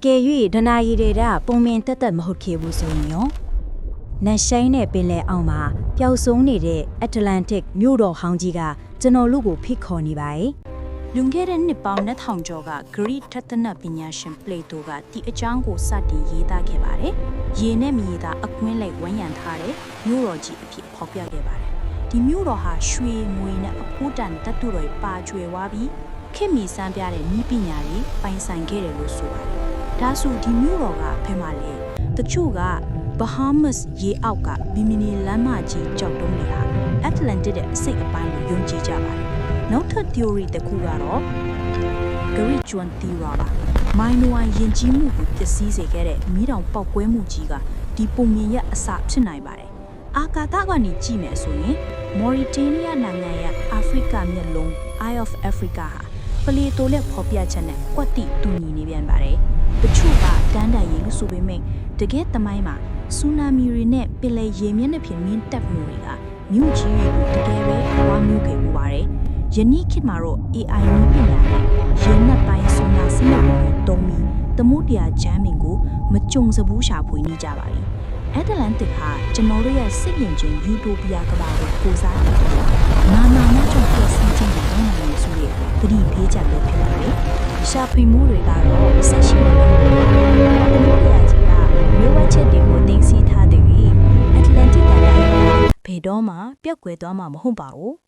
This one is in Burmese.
အကယ်၍ဒနာရီတွေကပုံမင်တက်တက်မဟုတ်ခဲ့ဘူးဆိုရင်ရောနတ်ရှိုင်းတဲ့ပင်လယ်အောက်မှာပျောက်ဆုံးနေတဲ့အတ္တလန်တစ်မြို့တော်ဟောင်းကြီးကကျွန်တော်လူကိုဖိတ်ခေါ်နေပါ යි လွန်ခဲ့တဲ့နှစ်ပေါင်း2000ကျော်ကဂရိထသနပညာရှင်ပလေတိုကဒီအကြောင်းကိုစတင်ရေးသားခဲ့ပါတယ်။ရေနဲ့မြေသားအကွင်းလိုက်ဝန်းရံထားတဲ့မြို့တော်ကြီးအဖြစ်ဖော်ပြခဲ့ပါတယ်။ဒီမြို့တော်ဟာရွှေငွေနဲ့အဖိုးတန်တတ်တူတွေပါကျွယ်ဝါပြီးခေတ်မီစမ်းပြတဲ့ဤပညာတွေပိုင်ဆိုင်ခဲ့တယ်လို့ဆိုပါတယ်။ ဒါဆိုဒီမြို့တော်ကဖဲမှာလေတချို့က Bahamas ရေအောက်ကဘီမီနီလမ်းမကြီးကြောက်တုံးတွေဟာ Atlantic ရဲ့အစိတ်အပိုင်းကိုယုံကြည်ကြပါတယ်။နောက်ထပ် theory တစ်ခုကတော့ Great John Theora ပါမိုင်းနိုဝိုင်းယဉ်ကျေးမှုကိုပျက်စီးစေခဲ့တဲ့မီးတောင်ပေါက်ကွဲမှုကြီးကဒီပုံမြင်ရအစဖြစ်နိုင်ပါတယ်အာကာသကနေကြည့်မယ်ဆိုရင် Mauritania နိုင်ငံရဲ့ Africa မျက်လုံး Eye of Africa ဟာ ပလီတိုလက်ဖော်ပြချက်နဲ့ကွက်တိတူညီနေပြန်ပါတယ်တချို့ကတန်းတိုင်ရင်လို့ဆိုပေမဲ့တကယ်သမိုင်းမှာဆူနာမီတွေနဲ့ပင်လယ်ရေမျက်နှာပြင်မြင့်တက်မှုတွေကမြို့ကြီးတွေကိုတကယ်ပဲဝါမျိုးခဲ့မှုပါတယ်ယနေ့ခေတ်မှာတော့ AI နည်းပညာနဲ့ရေနက်ပိုင်းဆွမ်းနာစနစ်ကိုတုံးပြီးသမုဒ္ဒရာဂျမ်းမင်ကိုမကြုံစဘူးရှာဖွေနေကြပါပြီ။အတ္တလန်တစ်ဟာကျွန်တော်တို့ရဲ့စိတ်ရင်ချင်းယူတိုပီယာကမ္ဘာကိုကိုစားတယ်။နာနာနဲ့ကြောင့်ပြည့် ရှာဖွေမှုတွေကတော့ဆက်ရှိနေတယ်။သမုဒ္ဒရာကြီးကမြို့ဝက်ချက်တွေကိုတင်စီထားတဲ့ Atlantic ကလည်းဘယ်တော့မှပျောက်ကွယ်သွားမှာမဟုတ်ပါဘူး။